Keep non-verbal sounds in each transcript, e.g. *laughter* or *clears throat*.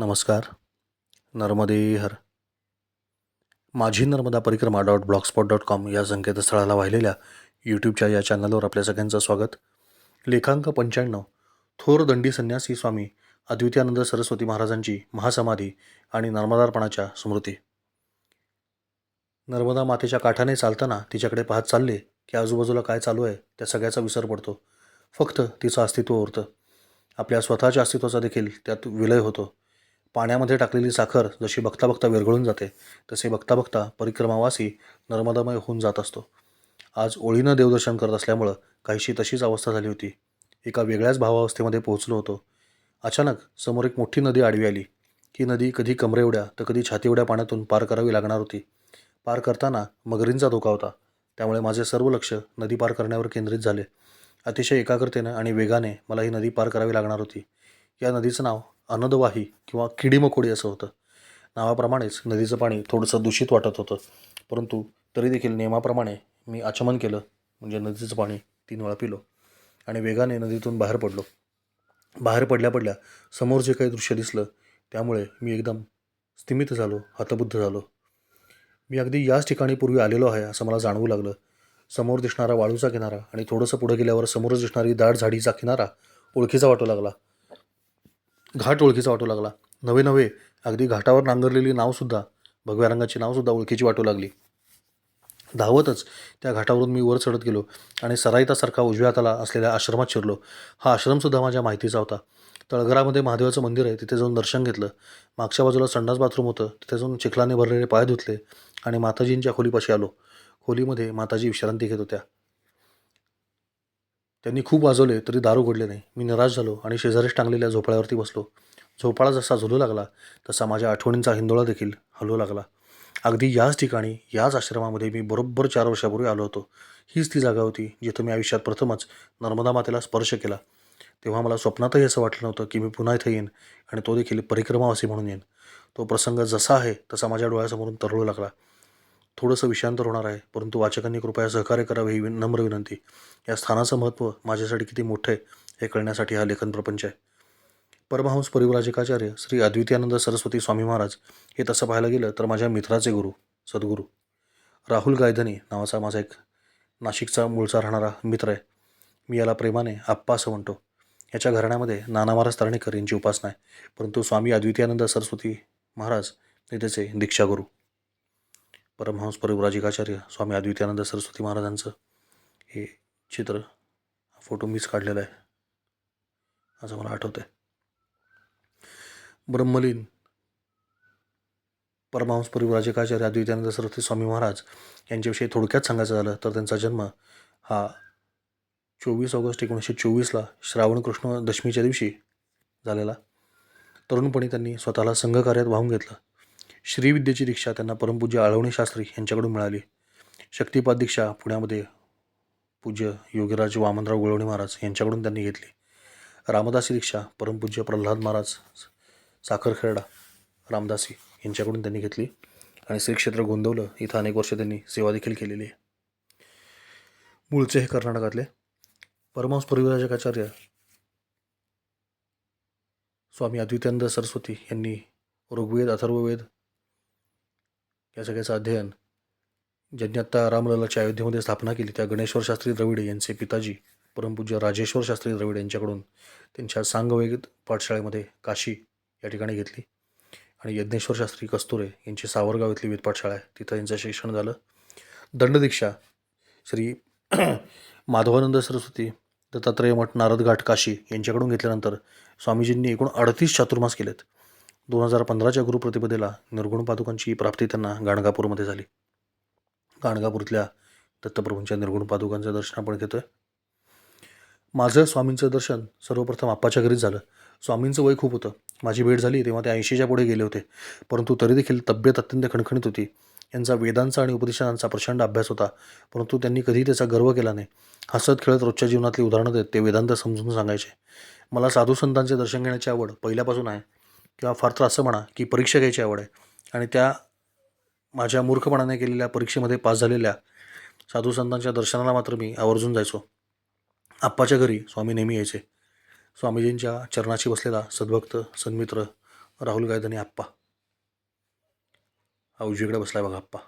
नमस्कार. नर्मदे हर. माझी नर्मदा परिक्रमा डॉट ब्लॉगस्पॉट डॉट कॉम या संकेतस्थळाला वाहिलेल्या यूट्यूबच्या या चॅनलवर आपल्या सगळ्यांचं स्वागत. लेखांक पंच्याण्णव. थोर दंडी संन्यासी स्वामी अद्वितीयानंद सरस्वती महाराजांची महासमाधी आणि नर्मदार्पणाच्या स्मृती. नर्मदा मातेच्या काठाने चालताना तिच्याकडे पाहत चालले की आजूबाजूला काय चालू आहे त्या सगळ्याचा विसर पडतो. फक्त तिचं अस्तित्व उरतं आपल्या स्वतःच्या अस्तित्वाचा देखील त्यात विलय होतो. पाण्यामध्ये टाकलेली साखर जशी बघता बघता विरघळून जाते तसे बघता बघता परिक्रमावासी नर्मदामय होऊन जात असतो. आज ओळीनं देवदर्शन करत असल्यामुळं काहीशी तशीच अवस्था झाली होती. एका वेगळ्याच भावावस्थेमध्ये पोहोचलो होतो. अचानक समोर एक मोठी नदी आडवी आली. ही नदी कधी कमरे एवढ्या तर कधी छाती एवढ्या पाण्यातून पार करावी लागणार होती. पार करताना मगरींचा धोका होता. त्यामुळे माझे सर्व लक्ष नदी पार करण्यावर केंद्रित झाले. अतिशय एकाग्रतेनं आणि वेगाने मला ही नदी पार करावी लागणार होती. या नदीचं नाव अनदवाही किंवा किडीमकोडी असं होतं. नावाप्रमाणेच नदीचं पाणी थोडंसं दूषित वाटत होतं. परंतु तरी देखील नियमाप्रमाणे मी आचमन केलं. म्हणजे नदीचं पाणी तीन वेळा पिलो आणि वेगाने नदीतून बाहेर पडलो. बाहेर पडल्या पडल्या समोर जे काही दृश्य दिसलं त्यामुळे मी एकदम स्तिमित झालो हतबुद्ध झालो. मी अगदी याच ठिकाणी पूर्वी आलेलो आहे असं मला जाणवू लागलं. समोर दिसणारा वाळूचा किनारा आणि थोडंसं पुढे गेल्यावर समोरच दिसणारी दाट झाडीचा किनारा ओळखीचा वाटू लागला. घाट ओळखीचा वाटू लागला. नवे नवे अगदी घाटावर नांगरलेली नावसुद्धा भगव्या रंगाची नावसुद्धा ओळखीची वाटू लागली. धावतच त्या घाटावरून मी वर चढत गेलो आणि सराईतासारखा उजव्या हाताला असलेल्या आश्रमात शिरलो. हा आश्रमसुद्धा माझ्या माहितीचा होता. तळघरामध्ये महादेवाचं मंदिर आहे तिथे जाऊन दर्शन घेतलं. मागच्या बाजूला संडास बाथरूम होतं तिथे जाऊन चिखलाने भरलेले पाय धुतले आणि माताजींच्या खोलीपाशी आलो. खोलीमध्ये माताजी विश्रांती घेत होत्या. त्यांनी खूप वाजवले तरी दारू घडले नाही. मी निराश झालो आणि शेजारीच टांगलेल्या झोपाळ्यावरती बसलो. झोपाळा जसा झुलू लागला तसा माझ्या आठवणींचा हिंदोळा देखील हलू लागला. अगदी याच ठिकाणी याच आश्रमामध्ये मी बरोबर चार वर्षापूर्वी आलो होतो. हीच ती जागा होती जिथं मी आयुष्यात प्रथमच नर्मदा मातेला स्पर्श केला. तेव्हा मला स्वप्नातही असं वाटलं नव्हतं की मी पुन्हा इथं येईन आणि तो देखील परिक्रमावासी म्हणून येईन. तो प्रसंग जसा आहे तसा माझ्या डोळ्यासमोरून तरळू लागला. थोडंसं विषयांतर होणार आहे. परंतु वाचकांनी कृपया सहकार्य करावे ही नम्र विनंती. या स्थानाचं महत्त्व माझ्यासाठी किती मोठं आहे हे कळण्यासाठी हा लेखन प्रपंच आहे. परमहंस परिवराजकाचार्य श्री अद्वितीयानंद सरस्वती स्वामी महाराज हे तसं पाहायला गेलं तर माझ्या मित्राचे गुरु सद्गुरू. राहुल गायधनी नावाचा माझा एक नाशिकचा मूळचा राहणारा मित्र आहे. मी याला प्रेमाने आप्पा असं म्हणतो. याच्या घराण्यामध्ये नाना महाराज तरणेकर यांची उपासना आहे. परंतु स्वामी अद्वितीयानंद सरस्वती महाराज हे त्याचे दीक्षागुरू. परमहंस परिव्राजिकाचार्य स्वामी अद्वितीयानंद सरस्वती महाराजांचं हे चित्र हा फोटो मीच काढलेला आहे. असं मला आठवतं आहे ब्रह्मलीन परमहंस परिव्राजकाचार्य अद्वितीयानंद सरस्वती स्वामी महाराज यांच्याविषयी थोडक्यात सांगायचं झालं तर त्यांचा जन्म हा चोवीस ऑगस्ट एकोणीसशे चोवीसला श्रावण कृष्ण दशमीच्या दिवशी झालेला. तरुणपणी त्यांनी स्वतःला संघकार्यात वाहून घेतलं. श्रीविद्येची दीक्षा त्यांना परमपूज्य आळवणे शास्त्री यांच्याकडून मिळाली. शक्तिपाद दीक्षा पुण्यामध्ये पूज्य योगीराज वामनराव गुळवणे महाराज यांच्याकडून त्यांनी घेतली. रामदासी दीक्षा परमपूज्य प्रल्हाद महाराज साखरखेरडा रामदासी यांच्याकडून त्यांनी घेतली आणि श्री क्षेत्र गोंदवलं. इथं अनेक वर्ष त्यांनी सेवा देखील केलेली आहे. मूळचे हे कर्नाटकातले परमहंस परिवराजकाचार्य स्वामी अद्वितानंद सरस्वती यांनी ऋग्वेद अथर्ववेद या सगळ्याचं अध्ययन ज्यांनी आत्ता रामललाच्या अयोध्येमध्ये स्थापना केली त्या गणेश्वर शास्त्री द्रविडे यांचे पिताजी परमपूज्य राजेश्वर शास्त्री द्रविड यांच्याकडून त्यांच्या सांगवेद पाठशाळेमध्ये काशी या ठिकाणी घेतली. आणि यज्ञेश्वर शास्त्री कस्तुरे यांची सावरगाव इथली वेद पाठशाळा आहे. तिथं यांचं शिक्षण झालं. दंडदीक्षा श्री *clears throat* माधवानंद सरस्वती दत्तात्रय मठ नारदघाट काशी यांच्याकडून घेतल्यानंतर स्वामीजींनी एकूण अडतीस चातुर्मास केलेत. दोन हजार पंधराच्या गुरुप्रतिपदेला निर्गुण पादुकांची प्राप्ती त्यांना गाणगापूरमध्ये झाली. गाणगापूरतल्या दत्तप्रभूंच्या निर्गुण पादुकांचं दर्शन आपण आहे माझं स्वामींचं दर्शन सर्वप्रथम आप्पाच्या घरीच झालं. स्वामींचं वय खूप होतं. माझी भेट झाली तेव्हा ते ऐंशीच्या पुढे गेले होते. परंतु तरी देखील तब्येत अत्यंत खणखणीत होती. यांचा वेदांचा आणि उपदेशांचा प्रचंड अभ्यास होता. परंतु त्यांनी कधीही त्याचा गर्व केला नाही. हसत खेळत रोजच्या जीवनातली उदाहरणं देत ते वेदांत समजून सांगायचे. मला साधू संतांचे दर्शन घेण्याची आवड पहिल्यापासून आहे. किंवा फार तर असं म्हणा की परीक्षा घ्यायची आवड आहे. आणि त्या माझ्या मूर्खपणाने केलेल्या परीक्षेमध्ये पास झालेल्या साधू संतांच्या दर्शनाला मात्र मी आवर्जून जायचो. आप्पाच्या घरी स्वामी नेहमी यायचे. स्वामीजींच्या चरणाशी बसलेला सद्भक्त सन्मित्र राहुल गायधनी आणि आप्पा. हा उजवीकडे बसलाय बघा आप्पा.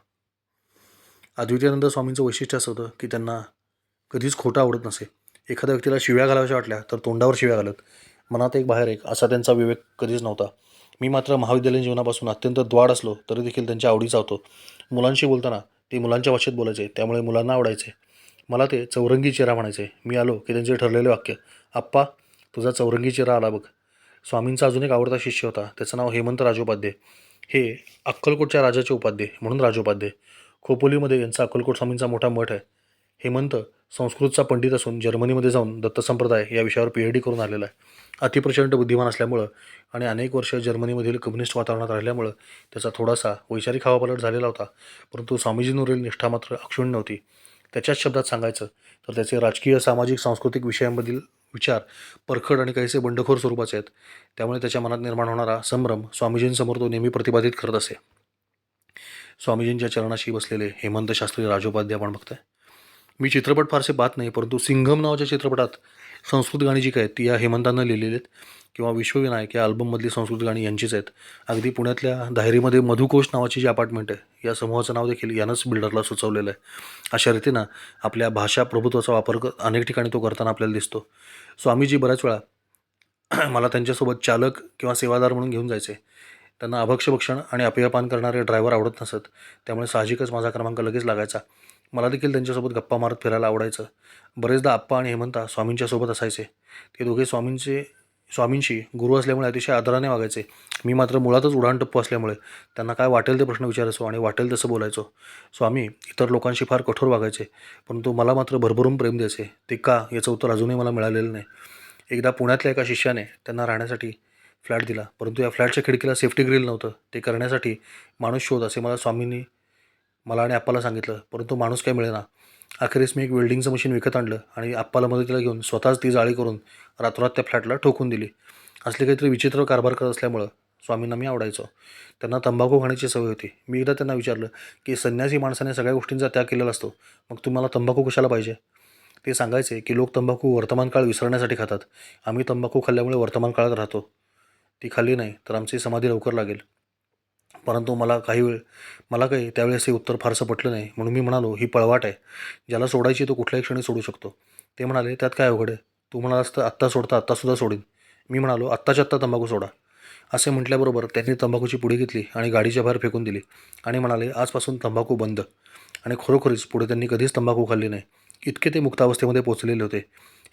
अद्वितीयानंद स्वामींचं वैशिष्ट्य असं होतं की त्यांना कधीच खोटं आवडत नसे. एखाद्या व्यक्तीला शिव्या घालाव्याशा वाटल्या तर तोंडावर शिव्या घालत. मनात एक बाहेर एक असा त्यांचा विवेक कधीच नव्हता. मी मात्र महाविद्यालयीन जीवनापासून अत्यंत द्वाड असलो तरी देखील त्यांच्या आवडीचा होतो. मुलांशी बोलताना ते मुलांच्या भाषेत बोलायचे त्यामुळे मुलांना आवडायचे. मला ते चौरंगी चेहरा म्हणायचे. मी आलो की त्यांचे ठरलेले वाक्य आप्पा तुझा चौरंगी चेहरा आला बघ. स्वामींचा अजून एक आवडता शिष्य होता. त्याचं नाव हेमंत राजोपाध्ये. हे अक्कलकोटच्या राजाचे उपाध्ये म्हणून राजोपाध्ये. खोपोलीमध्ये यांचा अक्कलकोट स्वामींचा मोठा मठ आहे. हेमंत संस्कृतचा पंडित असून जर्मनीमध्ये जाऊन दत्त संप्रदाय या विषयावर पी एच डी करून आलेला आहे. अतिप्रचंड बुद्धिमान असल्यामुळं आणि अनेक वर्ष जर्मनीमधील कम्युनिस्ट वातावरणात राहिल्यामुळं त्याचा थोडासा वैचारिक हवापालट झालेला होता. परंतु स्वामीजींवरील निष्ठा मात्र अक्षुण्य नव्हती. त्याच्याच शब्दात सांगायचं तर त्याचे राजकीय सामाजिक सांस्कृतिक विषयांमधील विचार परखड आणि काहीसे बंडखोर स्वरूपाचे आहेत. त्यामुळे त्याच्या मनात निर्माण होणारा संभ्रम स्वामीजींसमोर तो नेहमी प्रतिपादित करत असे. स्वामीजींच्या चरणाशी बसलेले हेमंत शास्त्री राजोपाध्याय आपण बघताय. मी चित्रपट फारसे पाहत नाही परंतु सिंघम नावाच्या चित्रपटात संस्कृत गाणी जी काय आहेत ती या हेमंतानं लिहिलेली आहेत. किंवा विश्वविनायक या अल्बममधली संस्कृत गाणी यांचीच आहेत. अगदी पुण्यातल्या धायरीमध्ये मधुकोश नावाची जी अपार्टमेंट आहे या समूहाचं नाव देखील यानंच बिल्डरला सुचवलेलं आहे. अशा रीतीनं आपल्या भाषा प्रभुत्वाचा वापर क- अनेक ठिकाणी तो करताना आपल्याला दिसतो. स्वामीजी बऱ्याच वेळा *clears throat* मला त्यांच्यासोबत चालक किंवा सेवादार म्हणून घेऊन जायचे. त्यांना अभक्ष भक्षण आणि अपयपान करणारे ड्रायव्हर आवडत नसत त्यामुळे साहजिकच माझा क्रमांक लगेच लागायचा. मला देखील त्यांच्यासोबत गप्पा मारत फिरायला आवडायचं. बरेचदा आप्पा आणि हेमंता स्वामींच्या सोबत असायचे. ते दोघे स्वामींचे स्वामींशी गुरु असल्यामुळे अतिशय आदराने वागायचे. मी मात्र मुळातच उडाणटप्पू असल्यामुळे त्यांना काय वाटेल ते प्रश्न विचारायचो आणि वाटेल तसं बोलायचो. स्वामी इतर लोकांशी फार कठोर वागायचे परंतु मला मात्र भरभरून प्रेम द्यायचे. ते का याचं उत्तर अजूनही मला मिळालेलं नाही. एकदा पुण्यातल्या एका शिष्याने त्यांना राहण्यासाठी फ्लॅट दिला परंतु या फ्लॅटच्या खिडकीला सेफ्टी ग्रिल नव्हतं. ते करण्यासाठी माणूस शोध असे मला स्वामींनी मला आणि आप्पाला सांगितलं परंतु माणूस काय मिळेना. अखेरीस मी एक वेल्डिंगचं मशीन विकत आणलं आणि आप्पाला मदतीला घेऊन स्वतःच ती जाळी करून रातोरात त्या फ्लॅटला ठोकून दिली. असले काहीतरी विचित्र कारभार करत असल्यामुळं स्वामींना मी आवडायचो. त्यांना तंबाखू खाण्याची सवय होती. मी एकदा त्यांना विचारलं की संन्यासी माणसाने सगळ्या गोष्टींचा त्याग केलेला असतो. मग तुम्हाला तंबाखू कशाला पाहिजे? ते सांगायचे की लोक तंबाखू वर्तमान काळ विसरण्यासाठी खातात. आम्ही तंबाखू खाल्ल्यामुळे वर्तमान काळात राहतो. ती खाल्ली नाही तर आमची समाधी लवकर लागेल. परंतु मला काही वेळ मला काही त्यावेळेस हे उत्तर फारसं पटलं नाही. म्हणून मी म्हणालो ही पळवाट आहे. ज्याला सोडायची तो कुठल्याही क्षणी सोडू शकतो. ते म्हणाले त्यात काय अवघड आहे? तू म्हणालास तर आत्ता सोडता आत्तासुद्धा सोडीन. मी म्हणालो आत्ताच्या आत्ता तंबाखू सोडा. असे म्हटल्याबरोबर त्यांनी तंबाखूची पुढे घेतली आणि गाडीच्या बाहेर फेकून दिली आणि म्हणाले आजपासून तंबाखू बंद. आणि खरोखरीच पुढे त्यांनी कधीच तंबाखू खाल्ली नाही. इतके ते मुक्तावस्थेमध्ये पोचलेले होते.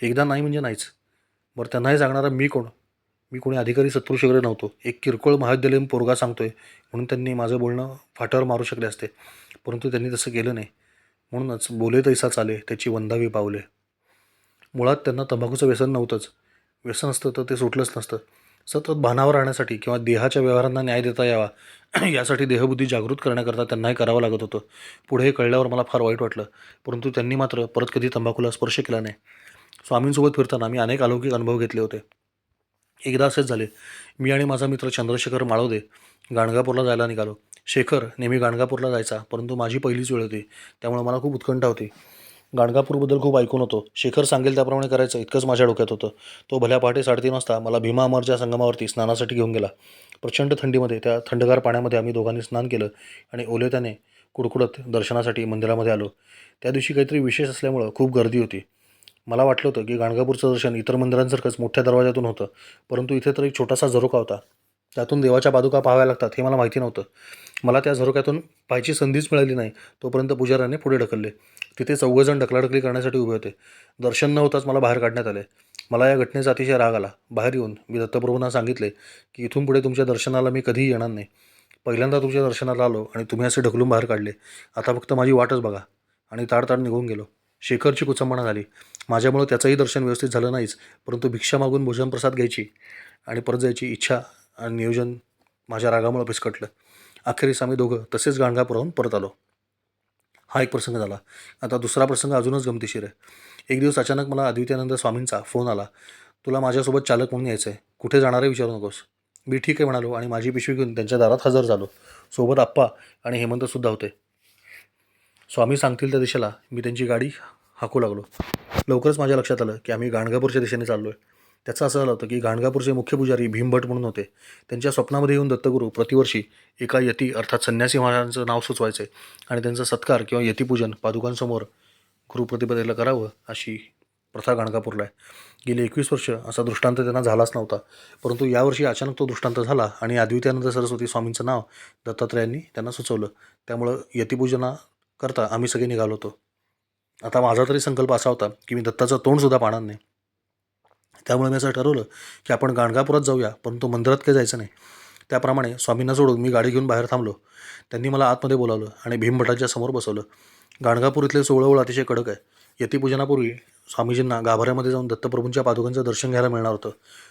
एकदा नाही म्हणजे नाहीच. बरं त्यांनाही सांगणारा मी कोण? मी कोणी अधिकारी सत्पुरुष वगैरे नव्हतो. एक किरकोळ महाविद्यालयीन पोरगा सांगतो आहे म्हणून त्यांनी माझं बोलणं फाटावर मारू शकले असते. परंतु त्यांनी तसं केलं नाही. म्हणूनच बोले तैसा चाले त्याची वंदावी पावले. मुळात त्यांना तंबाखूचं व्यसन नव्हतंच. व्यसन असतं तर ते सुटलंच नसतं. सतत भानावर राहण्यासाठी किंवा देहाच्या व्यवहारांना न्याय देता यावा *clears throat* यासाठी देहबुद्धी जागृत करण्याकरता त्यांनाही करावं लागत होतं. पुढे हे कळल्यावर मला फार वाईट वाटलं. परंतु त्यांनी मात्र परत कधी तंबाखूला स्पर्श केला नाही. स्वामींसोबत फिरताना मी अनेक अलौकिक अनुभव घेतले होते. एकदा असेच झाले. मी आणि माझा मित्र चंद्रशेखर माळवदे गाणगापूरला जायला निघालो. शेखर नेहमी गाणगापूरला जायचा परंतु माझी पहिलीच वेळ होती. त्यामुळे मला खूप उत्कंठा होती. गाणगापूरबद्दल खूप ऐकून होतो. शेखर सांगेल त्याप्रमाणे करायचं इतकंच माझ्या डोक्यात होतं. तो भल्या पहाटे साडेतीन वाजता मला भीमा अमरच्या संगमावरती स्नानासाठी घेऊन गेला. प्रचंड थंडीमध्ये त्या थंडगार पाण्यामध्ये आम्ही दोघांनी स्नान केलं आणि ओले त्याने कुडकुडत दर्शनासाठी मंदिरामध्ये आलो. त्या दिवशी काहीतरी विशेष असल्यामुळं खूप गर्दी होती. मला वाटलं होतं की गाणगापूरचं दर्शन इतर मंदिरांसारखंच मोठ्या दरवाजातून होतं परंतु इथे तर एक छोटासा झरोका होता. त्यातून देवाच्या पादुका पाहाव्या लागतात हे मला माहिती नव्हतं. मला त्या झरोक्यातून पाहायची संधीच मिळाली नाही तोपर्यंत पुजाऱ्याने पुढे ढकलले. तिथे चौघजण ढकलाढकली करण्यासाठी उभे होते. दर्शन न होताच मला बाहेर काढण्यात आले. मला या घटनेचा अतिशय राग आला. बाहेर येऊन मी दत्तप्रभूंना सांगितले की इथून पुढे तुमच्या दर्शनाला मी कधीही येणार नाही. पहिल्यांदा तुमच्या दर्शनाला आलो आणि तुम्ही असे ढकलून बाहेर काढले. आता फक्त माझी वाटच बघा. आणि ताडताड निघून गेलो. शेखरची कुचंबणा झाली. माझ्यामुळं त्याचंही दर्शन व्यवस्थित झालं नाहीच परंतु भिक्षा मागून भोजन प्रसाद घ्यायची आणि परत जायची इच्छा आणि नियोजन माझ्या रागामुळं फिसकटलं अखेरीस आम्ही दोघं तसेच गाणगापुराहून परत आलो. हा एक प्रसंग झाला. आता दुसरा प्रसंग अजूनच गमतीशीर आहे. एक दिवस अचानक मला अद्वित्यानंद स्वामींचा फोन आला. तुला माझ्यासोबत चालक म्हणून यायचं आहे कुठे जाणार आहे विचारू नकोस. मी ठीक आहे म्हणालो आणि माझी पिशवी घेऊन त्यांच्या दारात हजर झालो. सोबत आप्पा आणि हेमंतसुद्धा होते. स्वामी सांगतील त्या दिशेला मी त्यांची गाडी हाकू लागलो. लवकरच माझ्या लक्षात आलं की आम्ही गाणगापूरच्या दिशेने चाललो आहे त्याचं असं झालं होतं की गाणगापूरचे मुख्य पुजारी भीमभट म्हणून होते. त्यांच्या स्वप्नामध्ये येऊन दत्तगुरू प्रतिवर्षी एका यती अर्थात संन्यासी महाराजांचं नाव सुचवायचे आणि त्यांचा सत्कार किंवा यतीपूजन पादुकांसमोर गुरुप्रतिपदेला करावं अशी प्रथा गाणगापूरला आहे. गेली एकवीस वर्ष असा दृष्टांत त्यांना झालाच नव्हता. परंतु यावर्षी अचानक तो दृष्टांत झाला आणि अद्वित्यानंद सरस्वती स्वामींचं नाव दत्तात्रयांनी त्यांना सुचवलं. त्यामुळं यतीपूजना करता आम्ही सगळे निघालो होतो. आता माझा तरी संकल्प असा होता की मी दत्ताचं तोंडसुद्धा पाहणार नाही. त्यामुळे मी असं ठरवलं की आपण गाणगापुरात जाऊया परंतु मंदिरात काही जायचं नाही. त्याप्रमाणे स्वामींना सोडून मी गाडी घेऊन बाहेर थांबलो. त्यांनी मला आतमध्ये बोलावलं आणि भीमभटाच्या समोर बसवलं. गाणगापूर इथले सोळवळ अतिशय कडक आहे. यतिपूजनापूर्वी स्वामीजींना गाभाऱ्यामध्ये जाऊन दत्तप्रभूंच्या पादुकांचं दर्शन घ्यायला मिळणार होतं.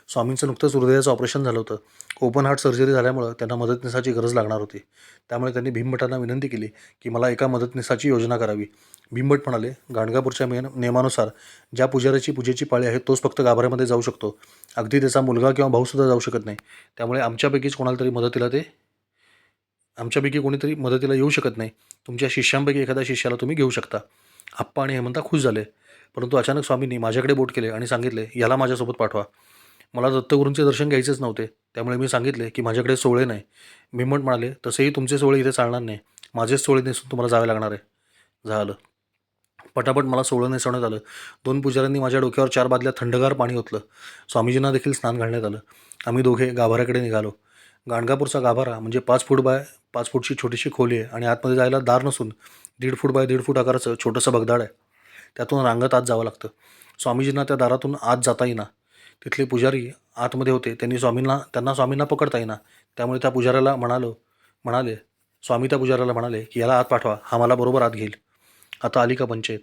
स्वामींचं नुकतंच हृदयाचं ऑपरेशन झालं होतं. ओपन हार्ट सर्जरी झाल्यामुळं त्यांना मदतनीसाची गरज लागणार होती. त्यामुळे त्यांनी भीमभटांना विनंती केली की मला एका मदतनीसाची योजना करावी. भीमभट म्हणाले गाणगापूरच्या मेन नियमानुसार ज्या पुजाऱ्याची पूजेची पाळी आहे तोच फक्त गाभाऱ्यामध्ये जाऊ शकतो. अगदी त्याचा मुलगा किंवा भाऊसुद्धा जाऊ शकत नाही. त्यामुळे आमच्यापैकीच कोणाला तरी मदतीला ते आमच्यापैकी कोणीतरी मदतीला येऊ शकत नाही. तुमच्या शिष्यांपैकी एखाद्या शिष्याला तुम्ही घेऊ शकता. आप्पा आणि हेमंता खुश झाले. परंतु अचानक स्वामींनी माझ्याकडे बोट केले आणि सांगितले याला माझ्यासोबत पाठवा. मला दत्तगुरूंचे दर्शन घ्यायचेच नव्हते. त्यामुळे मी सांगितले की माझ्याकडे सोहळे नाही. भीमट म्हणाले तसेही तुमचे सोहळे इथे चालणार नाही. माझेच सोहळे नेसून तुम्हाला जावे लागणार आहे. झालं. पटापट मला सोहळं नेसवण्यात आलं. दोन पुजाऱ्यांनी माझ्या डोक्यावर चार बादल्या थंडगार पाणी ओतलं. स्वामीजींना देखील स्नान घालण्यात आलं. आम्ही दोघे गाभाऱ्याकडे निघालो. गाणगापूरचा गाभारा म्हणजे पाच फूट बाय पाच फूटची छोटीशी खोली आहे आणि आतमध्ये जायला दार नसून दीड फूट बाय दीड फूट आकाराचं छोटंसं बगदाड आहे. त्यातून रांगत आत जावं लागतं. स्वामीजींना त्या दारातून आत जाता येईना. तिथले पुजारी आतमध्ये होते. त्यांनी स्वामींना त्यांना स्वामींना पकडता येईना. त्यामुळे त्या पुजाऱ्याला म्हणालो म्हणाले स्वामी त्या पुजाऱ्याला म्हणाले की याला आत पाठवा. हा मला बरोबर आत घेईल. आता आली का पंचायत?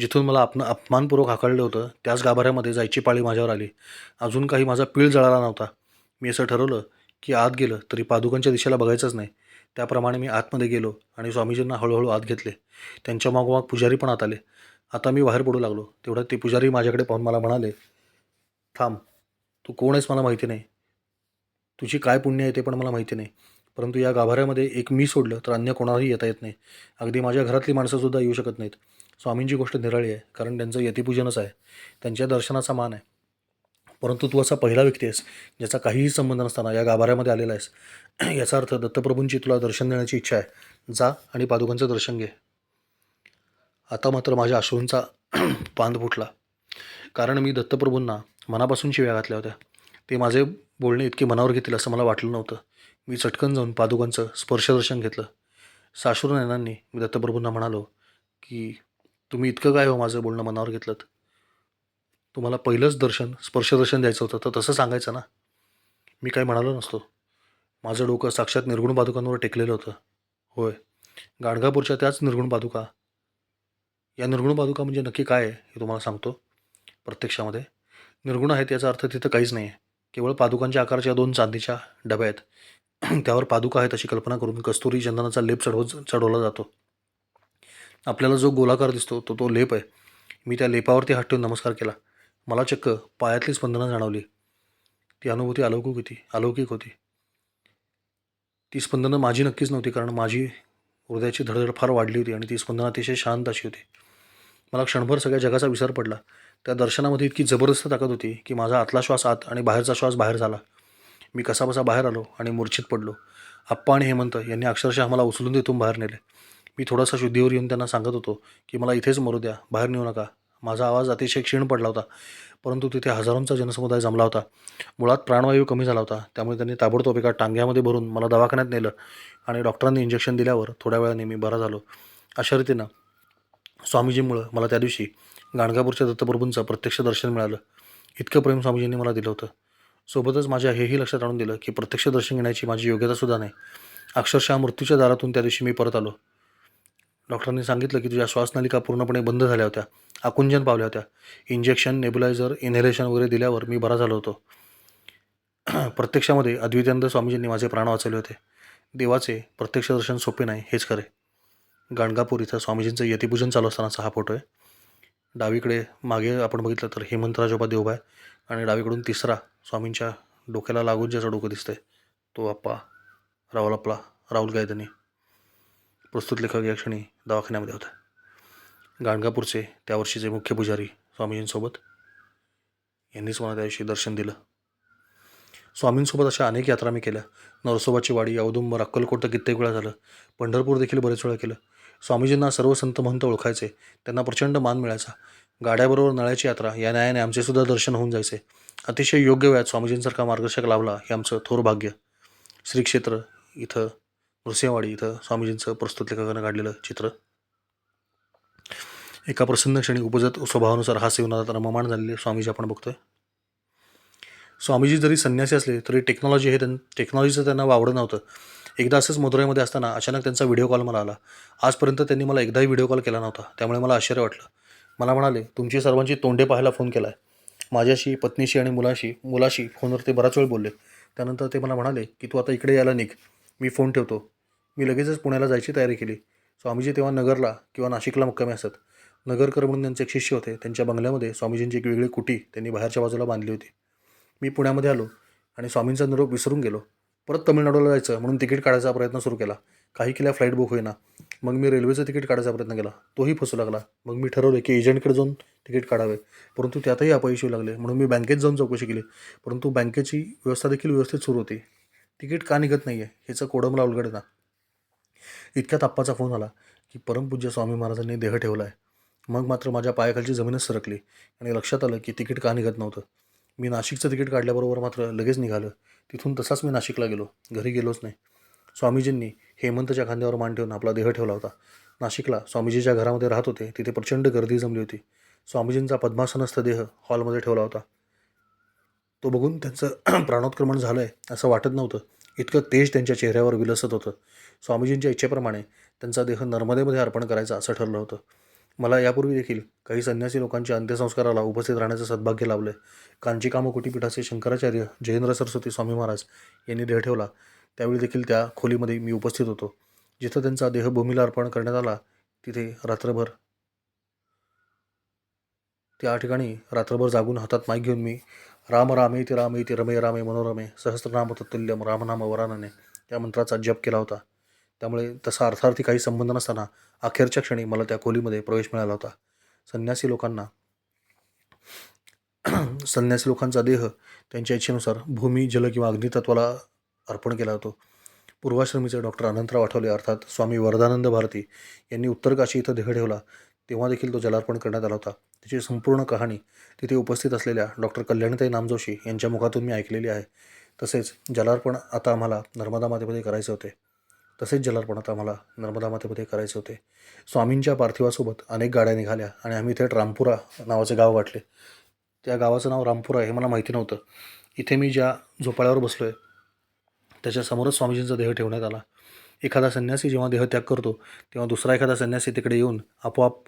जिथून मला आपण अपमानपूर्वक हाकललं होतं त्याच गाभाऱ्यामध्ये जायची पाळी माझ्यावर आली. अजून काही माझा पीळ जळाला नव्हता. मी असं ठरवलं की आत गेलं तरी पादुकांच्या दिशेला बघायचंच नाही. त्याप्रमाणे मी आतमध्ये गेलो आणि स्वामीजींना हळूहळू आत घेतले. त्यांच्या मागोमाग पुजारी पण आत आले. आता मी बाहेर पडू लागलो. तेवढ्यात ते पुजारी माझ्याकडे पाहून मला म्हणाले थांब तू कोण आहेस मला माहिती नाही. तुझी काय पुण्य आहे ते पण मला माहिती नाही. परंतु या गाभाऱ्यामध्ये एक मी सोडलं तर अन्य कोणालाही येता येत नाही. अगदी माझ्या घरातली माणसंसुद्धा येऊ शकत नाहीत. स्वामींची गोष्ट निराळी आहे कारण त्यांचं यतिपूजनच आहे. त्यांच्या दर्शनाचा मान आहे. परंतु तू असा पहिला व्यक्ती आहेस ज्याचा काहीही संबंध नसताना या गाभाऱ्यामध्ये आलेला आहेस. *clears throat* याचा अर्थ दत्तप्रभूंची तुला दर्शन देण्याची इच्छा आहे. जा आणि पादुकांचं दर्शन घे. आता मात्र माझ्या अश्रूंचा *clears throat* पांद फुटला. कारण मी दत्तप्रभूंना मनापासून शिव्या घातल्या होत्या. ते माझे बोलणे इतके मनावर घेतील असं मला वाटलं नव्हतं. मी चटकन जाऊन पादुकांचं स्पर्शदर्शन घेतलं. सासूर नयनांनी मी दत्तप्रभूंना म्हणालो की तुम्ही इतकं काय हो माझं बोलणं मनावर घेतलं तुम्हाला पहिलंच दर्शन स्पर्शदर्शन द्यायचं होतं तर तसं सांगायचं ना. मी काही म्हणालो नसतो. माझं डोकं साक्षात निर्गुण पादुकांवर टेकलेलं होतं. होय. गाणगापूरच्या त्याच निर्गुण पादुका या निर्गुण पादुका म्हणजे नक्की काय आहे हे तुम्हाला सांगतो. प्रत्यक्षामध्ये. निर्गुण आहेत याचा अर्थ तिथं काहीच नाही आहे केवळ पादुकांच्या आकाराच्या दोन चांदीच्या डब्या आहेत. *clears throat* त्यावर पादुका आहेत अशी कल्पना करून कस्तुरी चंदनाचा लेप चढव चढवला जातो. आपल्याला जो गोलाकार दिसतो तो तो लेप आहे. मी त्या लेपावरती हात ठेवून नमस्कार केला. मला चक्क पायातली स्पंदनं जाणवली. ती अनुभूती अलौकिक होती अलौकिक होती. ती स्पंदनं माझी नक्कीच नव्हती कारण माझी हृदयाची धडधड फार वाढली होती आणि ती स्पंदनं अतिशय शांत अशी होती. मला क्षणभर सगळ्या जगाचा विसर पडला. त्या दर्शनामध्ये इतकी जबरदस्त ताकद होती की माझा आतला श्वास आत आणि बाहेरचा श्वास बाहेर झाला. मी कसाबसा बाहेर आलो आणि मूर्छित पडलो. आप्पा आणि हेमंत यांनी अक्षरशः मला उचलून तिथून बाहेर नेले. मी थोडासा शुद्धीवर येऊन त्यांना सांगत होतो की मला इथेच मरू द्या बाहेर नेऊ नका. माझा आवाज अतिशय क्षीण पडला होता परंतु तिथे हजारोंचा जनसमुदाय जमला होता. मुळात प्राणवायू कमी झाला होता त्यामुळे त्यांनी ताबडतोब एका टांग्यामध्ये भरून मला दवाखान्यात नेलं आणि डॉक्टरांनी इंजेक्शन दिल्यावर थोड्या वेळाने मी बरा झालो. अशा रीतीनं स्वामीजीमुळं मला त्या दिवशी गाणगापूरच्या दत्तप्रभूंचं प्रत्यक्ष दर्शन मिळालं. इतकं प्रेम स्वामीजींनी मला दिलं होतं. सोबतच माझ्या हेही लक्षात आणून दिलं की प्रत्यक्ष दर्शन घेण्याची माझी योग्यतासुद्धा नाही. अक्षरशः मृत्यूच्या दारातून त्या दिवशी मी परत आलो. डॉक्टरांनी सांगितलं की तुझ्या श्वासनलिका पूर्णपणे बंद झाल्या होत्या. आकुंजन पावल्या होत्या. इंजेक्शन नेबुलायझर इनहेलेशन वगैरे दिल्यावर मी बरा झालो होतो. *clears throat* प्रत्यक्षामध्ये अद्वितानंद स्वामीजींनी माझे प्राण वाचवले होते. देवाचे प्रत्यक्ष दर्शन सोपे नाही हेच खरे. गाणगापूर इथं स्वामीजींचं यतिपूजन चालू असतानाचा हा फोटो आहे. डावीकडे मागे आपण बघितलं तर हेमंतराजोबा देव आहे आणि डावीकडून तिसरा स्वामींच्या डोक्याला लागून ज्याचं डोकं दिसतंय तो आप्पा राहुल आपला राहुल गायदनी. प्रस्तुत लेखक या क्षणी दवाखान्यामध्ये होता. गाणगापूरचे त्यावर्षीचे मुख्य पुजारी स्वामीजींसोबत यांनीच मला त्या दिवशी दर्शन दिलं. स्वामींसोबत अशा अनेक यात्रा मी केल्या. नरसोबाची वाडी औदुंबर अक्कलकोट तर कित्येक वेळा झालं. पंढरपूर देखील बरेच वेळा केलं. स्वामीजींना सर्व संत महंत ओळखायचे. त्यांना प्रचंड मान मिळायचा. गाड्याबरोबर नळ्याची यात्रा या न्यायाने आमचे सुद्धा दर्शन होऊन जायचे. अतिशय योग्य वेळात स्वामीजींसारखा मार्गदर्शक लाभला हे आमचं थोर भाग्य. श्रीक्षेत्र इथं नृसिंहवाडी इथं स्वामीजींचं प्रस्तुत लेखकानं काढलेलं चित्र. एका प्रसन्न क्षणी उपजत स्वभावानुसार हा सेवनात रममाण झालेले स्वामीजी आपण बघतोय. स्वामीजी जरी संन्यासी असले तरी टेक्नॉलॉजी हे त्यां टेक्नॉलॉजीचं त्यांना वावडं नव्हतं. एकदा असंच मधुराईमध्ये असताना अचानक त्यांचा व्हिडिओ कॉल मला आला. आजपर्यंत त्यांनी मला एकदाही व्हिडिओ कॉल केला नव्हता. त्यामुळे मला आश्चर्य वाटलं. मला म्हणाले तुमची सर्वांची तोंडे पाहायला फोन केला आहे माझ्याशी पत्नीशी आणि मुलाशी मुलाशी फोनवर ते बराच वेळ बोलले. त्यानंतर ते मला म्हणाले की तू आता इकडे यायला निघ. मी फोन ठेवतो. मी लगेचच पुण्याला जायची तयारी केली. स्वामीजी तेव्हा नगरला किंवा नाशिकला मुक्कामी असत. नगरकर म्हणून त्यांचे एक शिष्य होते. त्यांच्या बंगल्यामध्ये स्वामीजींची एक वेगळी कुटी त्यांनी बाहेरच्या बाजूला बांधली होती. मी पुण्यामध्ये आलो आणि स्वामींचा निरोप विसरून गेलो. परत तमिळनाडूला जायचं म्हणून तिकीट काढायचा प्रयत्न सुरू केला. काही केल्या फ्लाईट बुक होईना. मग मी रेल्वेचं तिकीट काढायचा प्रयत्न केला. तोही फसू लागला. मग मी ठरवले की एजंटकडे जाऊन तिकीट काढावे. परंतु त्यातही अपयशी लागले म्हणून मी बँकेत जाऊन चौकशी केली. परंतु बँकेची व्यवस्था देखील व्यवस्थित सुरू होती. तिकीट का निघत नाही आहे ह्याचं कोडं मला उलगड ना इतक्यात आप्पाचा फोन आला की परमपूज्य स्वामी महाराजांनी देह ठेवला आहे मग मात्र माझ्या पायाखालची जमीनच सरकली आणि लक्षात आलं की तिकीट का निघत नव्हतं. मी नाशिकचं तिकीट काढल्याबरोबर मात्र लगेच निघालं. तिथून तसाच मी नाशिकला गेलो. घरी गेलोच नाही. स्वामीजींनी हेमंतच्या खांद्यावर मान ठेवून आपला देह ठेवला होता. नाशिकला स्वामीजीच्या घरामध्ये राहत होते तिथे प्रचंड गर्दी जमली होती. स्वामीजींचा पद्मासनस्थ देह हॉलमध्ये ठेवला होता. तो बघून त्यांचं *clears throat* प्राणोत्क्रमण झालं आहे असं वाटत नव्हतं. इतकं तेज त्यांच्या चेहऱ्यावर विलसत होतं. स्वामीजींच्या इच्छेप्रमाणे त्यांचा देह नर्मदेमध्ये अर्पण करायचा असं ठरलं होतं. मला यापूर्वी देखील काही संन्यासी लोकांच्या अंत्यसंस्काराला उपस्थित राहण्याचं सद्भाग्य लाभलं कांची कामकुटीपीठाचे शंकराचार्य जयेंद्र सरस्वती स्वामी महाराज यांनी देह ठेवला. त्यावेळी देखील त्या खोलीमध्ये मी उपस्थित होतो. जिथं त्यांचा देह भूमीला अर्पण करण्यात आला तिथे रात्रभर त्या ठिकाणी रात्रभर जागून हातात माईक घेऊन मी राम रामेती रमे रामे मनोरमे सहस्रनाम तत्तुल्यम रामनाम वरानने. या मंत्राचा जप केला होता. त्यामुळे तसा अर्थार्थी काही संबंध नसताना अखेरच्या क्षणी मला त्या खोलीमध्ये प्रवेश मिळाला होता. संन्यासी लोकांना संन्यासी लोकांचा देह त्यांच्या इच्छेनुसार भूमी जल किंवा अग्नितत्वाला अर्पण केला जातो पूर्वाश्रमीचे डॉक्टर अनंतराव आठवले अर्थात स्वामी वरदानंद भारती यांनी उत्तर काशी इथं देह ठेवला. तेव्हा देखील तो जलार्पण करण्यात आला होता. त्याची संपूर्ण कहाणी तिथे उपस्थित असलेल्या डॉक्टर कल्याणताई नामजोशी यांच्या मुखातून मी ऐकलेली आहे. तसेच जलार्पण आता आम्हाला नर्मदा मातेमध्ये करायचे होते. तसेच जलार्पण आता आम्हाला नर्मदा मातेमध्ये करायचे होते. स्वामींच्या पार्थिवासोबत अनेक गाड्या निघाल्या आणि आम्ही थेट रामपुरा नावाचे गाव गाठले त्या गावाचं नाव रामपुरा हे मला माहिती नव्हतं. इथे मी ज्या झोपाळ्यावर बसलो आहे त्याच्यासमोरच स्वामीजींचा देह ठेवण्यात आला. एखादा संन्यासी जेव्हा देहत्याग करतो तेव्हा दुसरा एखादा संन्यासी तिकडे येऊन आपोआप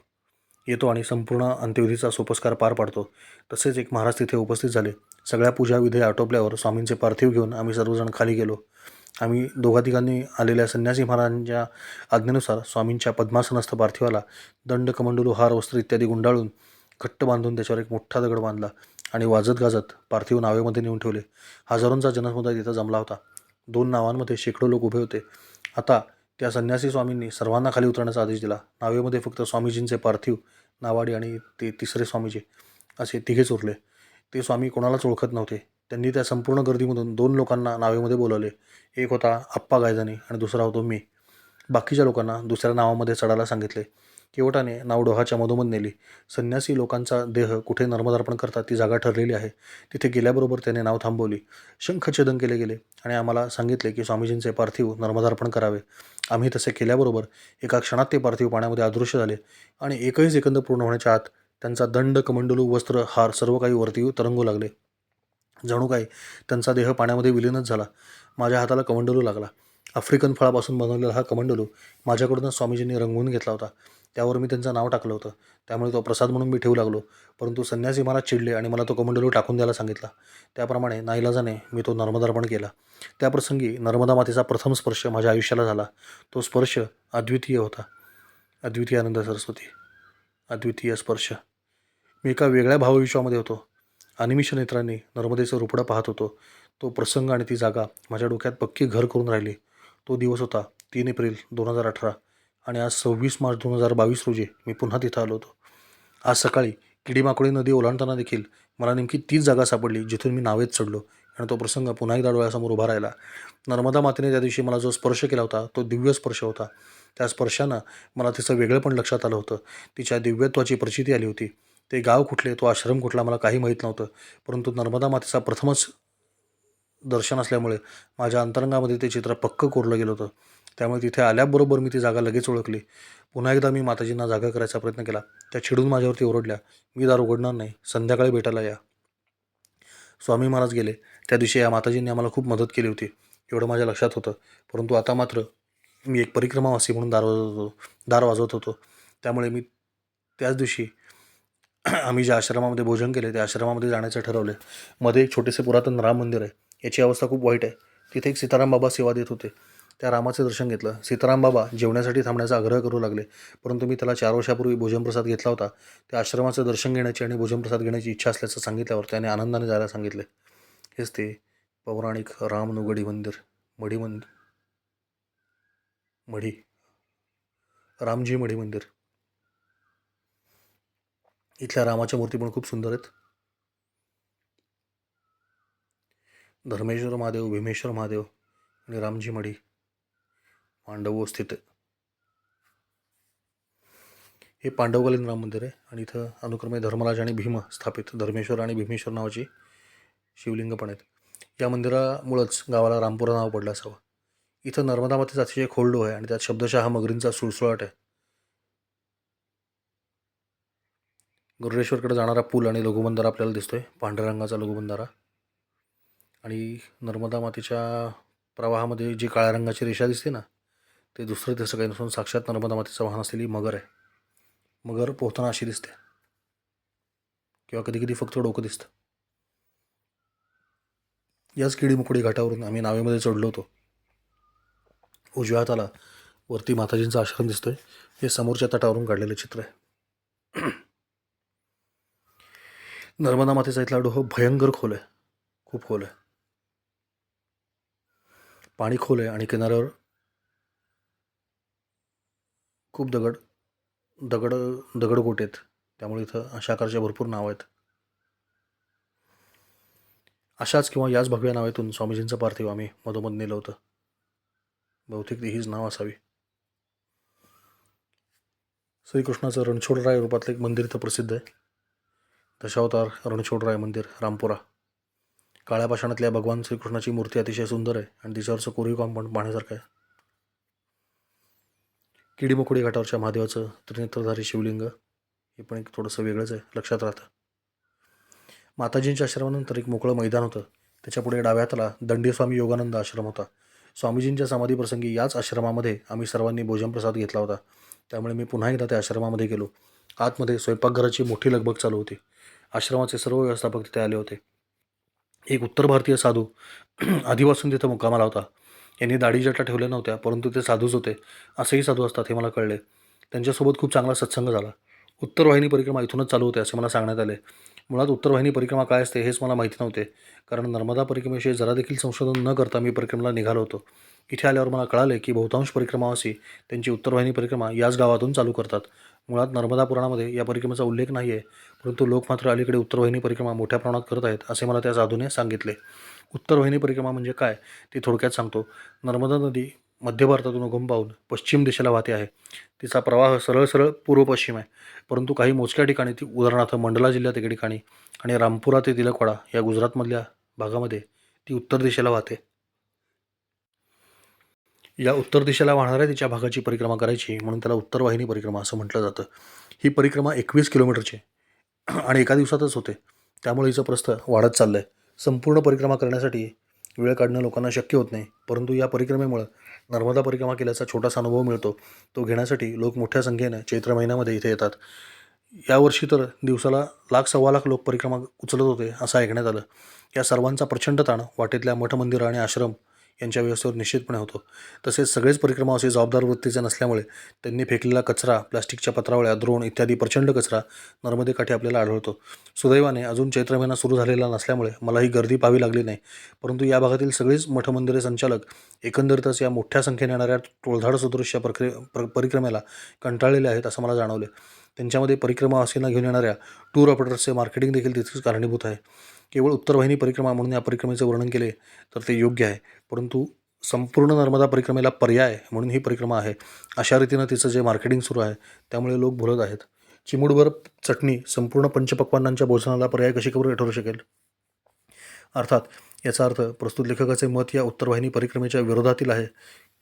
येतो आणि संपूर्ण अंत्यविधीचा सोपस्कार पार पाडतो. तसेच एक महाराज तिथे उपस्थित झाले. सगळ्या पूजाविधी आटोपल्यावर स्वामींचे पार्थिव घेऊन आम्ही सर्वजण खाली गेलो. आम्ही दोघा तिघांनी आलेल्या संन्यासी महाराजांच्या आज्ञेनुसार स्वामींच्या पद्मासनस्थ पार्थिवाला दंड कमंडलू हार वस्त्र इत्यादी गुंडाळून घट्ट बांधून त्याच्यावर एक मोठा दगड बांधला आणि वाजत गाजत पार्थिव नावेमध्ये नेऊन ठेवले. हजारोंचा जनसमुदाय तिथं जमला होता. दोन नावांमध्ये शेकडो लोक उभे होते. आता त्या संन्यासी स्वामींनी सर्वांना खाली उतरण्याचा आदेश दिला. नावेमध्ये फक्त स्वामीजींचे पार्थिव नावाडी आणि ते तिसरे स्वामीजी असे तिघेच उरले. ते स्वामी कोणालाच ओळखत नव्हते. त्यांनी त्या संपूर्ण गर्दीमधून दोन लोकांना नावेमध्ये बोलवले. एक होता आप्पा गायजानी आणि दुसरा होतो मी. बाकीच्या लोकांना दुसऱ्या नावामध्ये चढायला सांगितले. केवटाने नाव डोहाच्या मधोमध नेली. संन्यासी लोकांचा देह कुठे नर्मदार्पण करतात ती जागा ठरलेली आहे. तिथे गेल्याबरोबर त्याने नाव थांबवली. शंखछेदन केले गेले आणि आम्हाला सांगितले की स्वामीजींचे पार्थिव नर्मदार्पण करावे. आम्ही तसे केल्याबरोबर एका क्षणात ते पार्थिव पाण्यामध्ये अदृश्य झाले आणि एकही सेकंद पूर्ण होण्याच्या आत त्यांचा दंड कमंडलू वस्त्र हार सर्व काही वरती तरंगू लागले. जणू काही त्यांचा देह पाण्यामध्ये विलीनच झाला. माझ्या हाताला कमंडलू लागला. आफ्रिकन फळापासून बनवलेला हा कमंडलू माझ्याकडूनच स्वामीजींनी रंगवून घेतला होता. त्यावर मी त्यांचं नाव टाकलं होतं. त्यामुळे तो प्रसाद म्हणून मी ठेवू लागलो. परंतु संन्यासी मला चिडले आणि मला तो कमंडलू टाकून द्यायला सांगितला. त्याप्रमाणे नाईलाजाने मी तो नर्मदार्पण केला. त्या प्रसंगी नर्मदा मातेचा प्रथम स्पर्श माझ्या आयुष्याला झाला. तो स्पर्श अद्वितीय होता. अद्वितीय आनंद सरस्वती. अद्वितीय स्पर्श. मी एका वेगळ्या भावविश्वामध्ये होतो. अनिमिष नेत्रांनी नर्मदेचं रुपडं पाहत होतो. तो प्रसंग आणि ती जागा माझ्या डोक्यात पक्की घर करून राहिली. तो दिवस होता तीन एप्रिल दोन हजार अठरा. आणि आज सव्वीस मार्च दोन हजार बावीस रोजी मी पुन्हा तिथं आलो होतो. आज सकाळी किडीमाकुळी नदी ओलांडताना देखील मला नेमकी तीच जागा सापडली जिथून मी नावेत चढलो आणि तो प्रसंग पुन्हा एकदा डोळ्यासमोर उभा राहिला. नर्मदा मातेने त्या दिवशी मला जो स्पर्श केला होता तो दिव्य स्पर्श होता. त्या स्पर्शानं मला तिचं वेगळं पण लक्षात आलं होतं. तिच्या दिव्यत्वाची प्रचिती आली होती. ते गाव कुठले तो आश्रम कुठला मला काही माहीत नव्हतं. परंतु नर्मदा मातेचा प्रथमच दर्शन असल्यामुळे माझ्या अंतरंगामध्ये ते चित्र पक्क कोरलं गेलं होतं. त्यामुळे तिथे आल्याबरोबर मी ती जागा लगेच ओळखली. पुन्हा एकदा मी माताजींना जागा करायचा प्रयत्न केला. त्या चिडून माझ्यावरती ओरडल्या मी दार उघडणार नाही. संध्याकाळी भेटायला या. स्वामी महाराज गेले. त्या दिवशी या माताजींनी आम्हाला खूप मदत केली होती. एवढं माझ्या लक्षात होतं. परंतु आता मात्र मी एक परिक्रमावासी म्हणून दार वाजवत होतो. दार वाजवत होतो. त्यामुळे मी त्याच दिवशी आम्ही ज्या आश्रमामध्ये भोजन केले त्या आश्रमामध्ये जाण्याचं ठरवले. मध्ये एक छोटेसे पुरातन राम मंदिर आहे. याची अवस्था खूप वाईट आहे. तिथे एक सीताराम बाबा सेवा देत होते. त्या रामाचं दर्शन घेतलं. सीताराम बाबा जेवण्यासाठी थांबण्याचा आग्रह करू लागले. परंतु मी त्याला चार वर्षापूर्वी भोजनप्रसाद घेतला होता. त्या आश्रमाचं दर्शन घेण्याची आणि भोजनप्रसाद घेण्याची इच्छा असल्याचं सांगितल्यावर त्याने आनंदाने जायला सांगितले. हेच ते पौराणिक रामनुगडी मंदिर मढी मंदिर मढी रामजी मढी मंदिर. इथल्या रामाच्या मूर्ती पण खूप सुंदर आहेत. धर्मेश्वर महादेव भीमेश्वर महादेव आणि रामजी मढी पांडव स्थित. हे पांडवकालीन राम मंदिर आहे आणि इथं अनुक्रमे धर्मराज आणि भीम स्थापित धर्मेश्वर आणि भीमेश्वर नावाची शिवलिंग पण आहेत. या मंदिरामुळंच गावाला रामपुरा नाव पडलं असावं. इथं नर्मदा मातेचा अतिशय खोलडो आहे आणि त्यात शब्दशः मगरींचा सुळसुळाट आहे. गरुडेश्वरकडे जाणारा पूल आणि लघुबंधारा आपल्याला दिसतोय पांढऱ्या रंगाचा लघुबंधारा. आणि नर्मदा मातेच्या प्रवाहामध्ये जी काळ्या रंगाची रेषा दिसते ना ते दुसरं तसं काही नसून साक्षात नर्मदा मातेचं वाहन असलेली मगर आहे. मगर पोहताना अशी दिसते. किंवा कधी कधी फक्त डोकं दिसतं. याच किडीमुकडी घाटावरून आम्ही नावेमध्ये चढलो होतो. उजव्या हाताला वरती माताजींचा आश्रम दिसतोय. हे समोरच्या तटावरून काढलेलं चित्र आहे. नर्मदा मातेचा इथला डोह भयंकर खोल आहे. खूप खोल आहे. पाणी खोल आहे आणि किनाऱ्यावर खूप दगड दगड दगडगोट आहेत. त्यामुळे इथं अशा आकारचे भरपूर नावं आहेत. अशाच किंवा याच भगव्या नावातून स्वामीजींचं पार्थिव आम्ही मधोमध नेलं होतं. बहुतेक ती हीच नाव असावी. श्रीकृष्णाचं रणछोडराय रूपातलं एक मंदिर इथं प्रसिद्ध आहे. दशावतार रणछोडराय मंदिर रामपुरा. काळ्या पाषाणातल्या भगवान श्रीकृष्णाची मूर्ती अतिशय सुंदर आहे आणि तिच्यावरचं कोरीव काम पण पाहण्यासारखं आहे. किडीमकुडी घाटावरच्या महादेवाचं त्रिनेत्रधारी शिवलिंग हे पण एक थोडंसं वेगळंच आहे लक्षात राहतं. माताजींच्या आश्रमानंतर एक मोकळं मैदान होतं. त्याच्यापुढे डाव्या हाताला दंडीस्वामी योगानंद आश्रम होता. स्वामीजींच्या समाधीप्रसंगी याच आश्रमामध्ये आम्ही सर्वांनी भोजनप्रसाद घेतला होता. त्यामुळे मी पुन्हा एकदा त्या आश्रमामध्ये गेलो. आतमध्ये स्वयंपाकघराची मोठी लगबग चालू होती. आश्रमाचे सर्व व्यवस्थापक तिथे आले होते. एक उत्तर भारतीय साधू *clears throat* आधीपासून तिथं मुक्कामाला होता. यांनी दाढी जटा ठेवल्या नव्हत्या परंतु ते साधूच होते. असेही साधू असतात हे मला कळले. त्यांच्यासोबत खूप चांगला सत्संग झाला. उत्तर वाहिनी परिक्रमा इथूनच चालू होते असे मला सांगण्यात आले. मुळात उत्तर वाहिनी परिक्रमा काय असते हेच मला माहिती नव्हते. कारण नर्मदा परिक्रमेविषयी जरा देखील संशोधन न करता मी परिक्रमेला निघालो होतो. इथे आल्यावर मला कळाले की बहुतांश परिक्रमावासी त्यांची उत्तर वाहिनी परिक्रमा याच गावातून चालू करतात. मुळात नर्मदा पुराणामध्ये या परिक्रमेचा उल्लेख नाही आहे परंतु लोक मात्र अलीकडे उत्तर वाहिनी परिक्रमा मोठ्या प्रमाणात करत आहेत असे मला त्या साधूने सांगितले. उत्तर वाहिनी परिक्रमा म्हणजे काय ते थोडक्यात सांगतो. नर्मदा नदी मध्य भारतातून उगम पाहून पश्चिम दिशेला वाहते आहे. तिचा प्रवाह सरळ सरळ पूर्व पश्चिम आहे. परंतु काही मोजक्या ठिकाणी ती उदाहरणार्थ मंडला जिल्ह्यात एके ठिकाणी आणि रामपुरा ते तिलकवाडा या गुजरातमधल्या भागामध्ये ती उत्तर दिशेला वाहते. या उत्तर दिशेला वाहणाऱ्या तिच्या भागाची परिक्रमा करायची म्हणून त्याला उत्तर वाहिनी परिक्रमा असं म्हटलं जातं. ही परिक्रमा एकवीस किलोमीटरची आणि एका दिवसातच होते. त्यामुळे हिचं प्रस्थ वाढत चाललं आहे संपूर्ण परिक्रमा करण्यासाठी वेळ काढणं लोकांना शक्य होत नाही. परंतु या परिक्रमेमुळं नर्मदा परिक्रमा केल्याचा छोटासा अनुभव मिळतो. तो घेण्यासाठी लोक मोठ्या संख्येनं चैत्र महिन्यामध्ये इथे येतात. यावर्षी तर दिवसाला लाख सव्वा लाख लोक परिक्रमा उचलत होते असं ऐकण्यात आलं. या सर्वांचा प्रचंड ताण वाटेतल्या मठ मंदिरं आणि आश्रम यांच्या व्यवस्थेवर निश्चितपणे होतो. तसेच सगळेच परिक्रमावासी जबाबदार वृत्तीचे नसल्यामुळे त्यांनी फेकलेला कचरा प्लास्टिकच्या पत्रावळ्या द्रोण इत्यादी प्रचंड कचरा नर्मदेकाठी आपल्याला आढळतो. सुदैवाने अजून चैत्र महिना सुरू झालेला नसल्यामुळे मला ही गर्दी पाहावी लागली नाही. परंतु या भागातील सगळेच मठमंदिरे संचालक एकंदरीतच या मोठ्या संख्येने येणाऱ्या टोळधाड सदृश्य प्रक्रि प्र परिक्रमेला कंटाळलेले आहेत असं मला जाणवले. त्यांच्यामध्ये परिक्रमावासींना घेऊन येणाऱ्या टूर ऑपरेटर्सचे मार्केटिंग देखील तितकेच कारणीभूत आहे. केवळ उत्तरवाहिनी परिक्रमा म्हणून या परिक्रमेचे वर्णन केले तर ते योग्य आहे. परंतु संपूर्ण नर्मदा परिक्रमेला पर्याय म्हणून ही परिक्रमा आहे. अशा रीतीनं तिचं जे मार्केटिंग सुरू आहे त्यामुळे लोक भुलत आहेत. चिमुडभर चटणी संपूर्ण पंचपक्वांनांच्या भोजनाला पर्याय कशी करू ठरू शकेल? अर्थात याचा अर्थ प्रस्तुत लेखकाचे मत या उत्तरवाहिनी परिक्रमेच्या विरोधातील आहे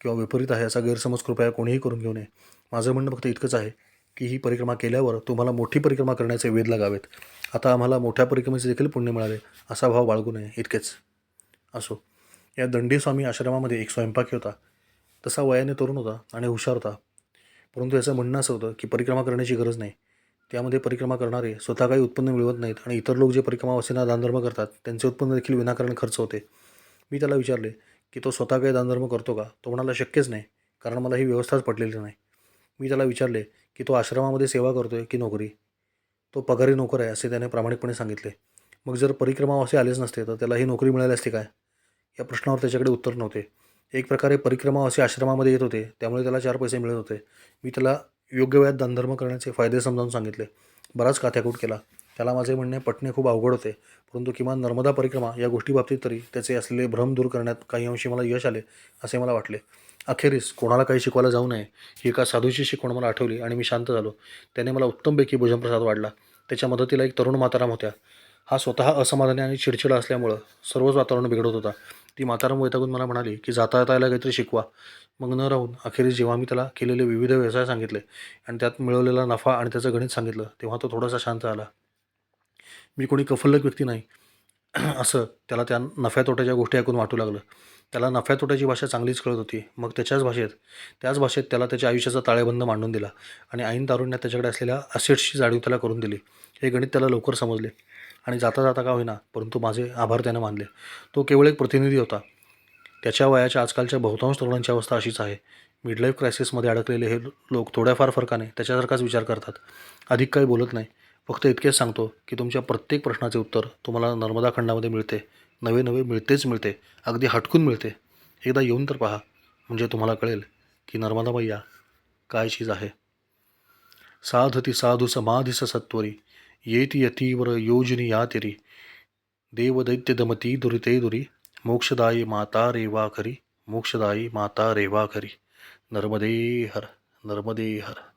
किंवा विपरीत आहे असा गैरसमज कृपया कोणीही करून घेऊ नये. माझं म्हणणं फक्त इतकंच आहे की ही परिक्रमा केल्यावर तुम्हाला मोठी परिक्रमा करण्याचे वेध लागावेत. आता आम्हाला मोठ्या परिक्रमेचे देखील पुण्य मिळाले. असा भाव बाळगू नये इतकेच. असो. या दंडीस्वामी आश्रमामध्ये एक स्वयंपाकी होता. तसा वयाने तरुण होता आणि हुशार होता. परंतु याचं म्हणणं असं होतं की परिक्रमा करण्याची गरज नाही. त्यामध्ये परिक्रमा करणारे स्वतः काही उत्पन्न मिळवत नाहीत आणि इतर लोक जे परिक्रमावासींना दानधर्म करतात त्यांचे उत्पन्न देखील विनाकारण खर्च होते. मी त्याला विचारले की तो स्वतः काही दानधर्म करतो का? तो म्हणाला शक्यच नाही. कारण मला ही व्यवस्थाच पटलेली नाही. मी त्याला विचारले की तो आश्रमामध्ये सेवा करतो आहे की नोकरी? तो पगारी नोकर आहे असे त्याने प्रामाणिकपणे सांगितले. मग जर परिक्रमावासी आलेच नसते तर त्याला ही नोकरी मिळाली असती काय? या प्रश्नावर त्याच्याकडे उत्तर नव्हते. एक प्रकारे परिक्रमावासी आश्रमामध्ये येत होते त्यामुळे त्याला चार पैसे मिळत होते. मी त्याला योग्य वेळात दानधर्म करण्याचे फायदे समजावून सांगितले. बराच काथ्याकूट केला. त्याला माझे म्हणणे पटणे खूप अवघड होते परंतु किमान नर्मदा परिक्रमा या गोष्टीबाबतीत तरी त्याचे असलेले भ्रम दूर करण्यात काही अंशी मला यश आले असे मला वाटले. अखेरीस कोणाला काही शिकवायला जाऊ नये ही एका साधूची शिकवण मला आठवली आणि मी शांत झालो. त्याने मला उत्तमपैकी भोजनप्रसाद वाढला. त्याच्या मदतीला एक तरुण माताराम होत्या. हा स्वतः असमाधानी आणि चिडचिडा असल्यामुळं सर्वच वातावरण बिघडत होता. ती माताराम वैतागून मला म्हणाली की जाता येता यायला काहीतरी शिकवा. मग न राहून अखेरीस जेव्हा मी त्याला केलेले विविध व्यवसाय सांगितले आणि त्यात मिळवलेला नफा आणि त्याचं गणित सांगितलं तेव्हा तो थोडासा शांत आला मी कोणी कफल्लक व्यक्ती नाही. *clears throat* असं त्याला त्या नफ्या तोट्याच्या गोष्टी ऐकून वाटू लागलं. त्याला नफ्या तोट्याची भाषा चांगलीच कळत होती. मग त्याच्याच भाषेत त्याच भाषेत त्याला त्याच्या आयुष्याचा ताळेबंद मांडून दिला आणि ऐन तारुण्यात त्याच्याकडे असलेल्या असेट्सची जाणीव त्याला करून दिली. हे गणित त्याला लवकर समजले आणि जाता जाता का होईना परंतु माझे आभार त्यानं मानले. तो केवळ एक प्रतिनिधी होता. त्याच्या वयाच्या आजकालच्या बहुतांश तरुणांची अवस्था अशीच आहे. मिडलाईफ क्रायसिसमध्ये अडकलेले हे लोक थोड्याफार फरकाने त्याच्यासारखाच विचार करतात. अधिक काही बोलत नाही. फक्त इतकेच सांगतो की तुमच्या प्रत्येक प्रश्नाचे उत्तर तुम्हाला नर्मदा खंडामध्ये मिळते. नवे नवे मिळतेच मिळते. अगदी हटकून मिळते. एकदा येऊन तर पहा. म्हणजे तुम्हाला कळेल की नर्मदा मैया काय चीज आहे? साधती साधू समाधीस सत्वरी. येती यतीवर योजनी या तिरी देवदैत्य दमती दुरिते दुरी. मोक्षदायी माता रेवा खरी. मोक्षदायी माता रेवा खरी. नर्मदे हर नर्मदे हर.